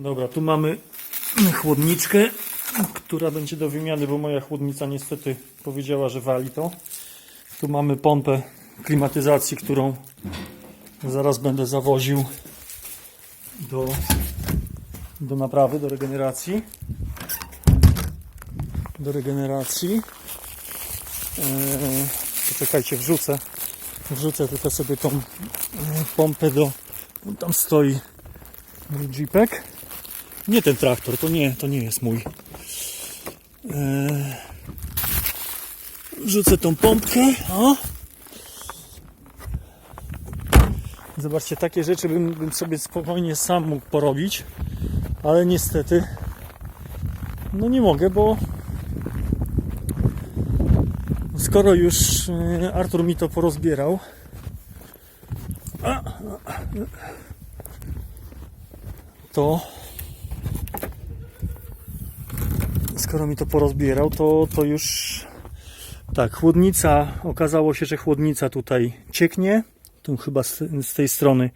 Dobra, tu mamy chłodniczkę, która będzie do wymiany, bo moja chłodnica niestety powiedziała, że wali to. Tu mamy pompę klimatyzacji, którą zaraz będę zawoził do, do naprawy, do regeneracji. Do regeneracji. Eee, poczekajcie, wrzucę. Wrzucę tylko sobie tą e, pompę do. Tam stoi jeepek. Nie ten traktor, to nie, to nie jest mój. Eee, Rzucę tą pompkę. O. Zobaczcie, takie rzeczy bym, bym sobie spokojnie sam mógł porobić, ale niestety no nie mogę, bo skoro już e, Artur mi to porozbierał, to skoro mi to porozbierał, to, to już tak, chłodnica, okazało się, że chłodnica tutaj cieknie, tu chyba z, z tej strony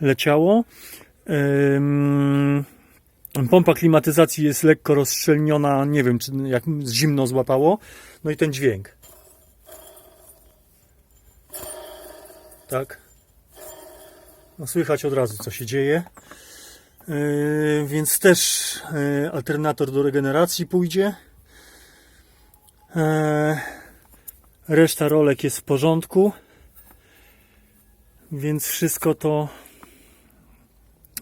leciało. Ym, pompa klimatyzacji jest lekko rozszczelniona, nie wiem, czy jak zimno złapało. No i ten dźwięk. Tak. No słychać od razu, co się dzieje. Yy, więc też yy, alternator do regeneracji pójdzie. Yy, reszta rolek jest w porządku. Więc wszystko to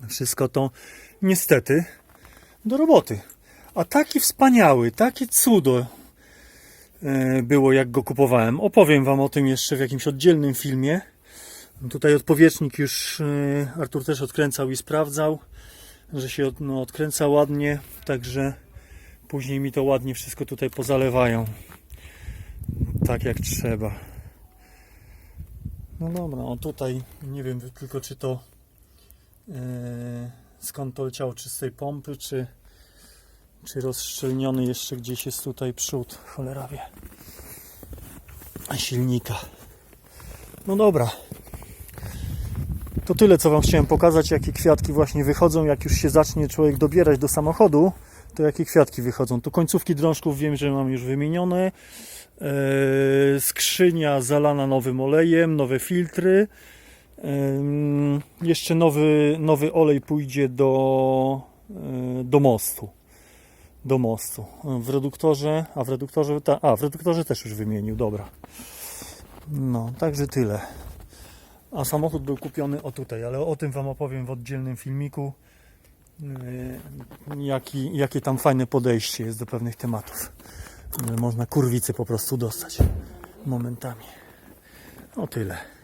wszystko to niestety do roboty. A taki wspaniały, takie cudo było jak go kupowałem. Opowiem wam o tym jeszcze w jakimś oddzielnym filmie. Tutaj odpowietrznik już yy, Artur też odkręcał i sprawdzał że się no, odkręca ładnie, także później mi to ładnie wszystko tutaj pozalewają. Tak jak trzeba. No dobra, o tutaj nie wiem tylko czy to yy, skąd to leciało, czy z tej pompy, czy, czy rozszczelniony jeszcze gdzieś jest tutaj przód, cholera wie. Silnika. No dobra. To tyle, co Wam chciałem pokazać, jakie kwiatki właśnie wychodzą. Jak już się zacznie człowiek dobierać do samochodu, to jakie kwiatki wychodzą. Tu końcówki drążków wiem, że mam już wymienione. Eee, skrzynia zalana nowym olejem, nowe filtry. Em, jeszcze nowy, nowy olej pójdzie do, e, do mostu. Do mostu. W reduktorze, a w reduktorze, ta, a w reduktorze też już wymienił, dobra. No, także tyle. A samochód był kupiony o tutaj, ale o tym Wam opowiem w oddzielnym filmiku. Yy, Jaki, jakie tam fajne podejście jest do pewnych tematów. Że Można kurwicy po prostu dostać momentami. O tyle.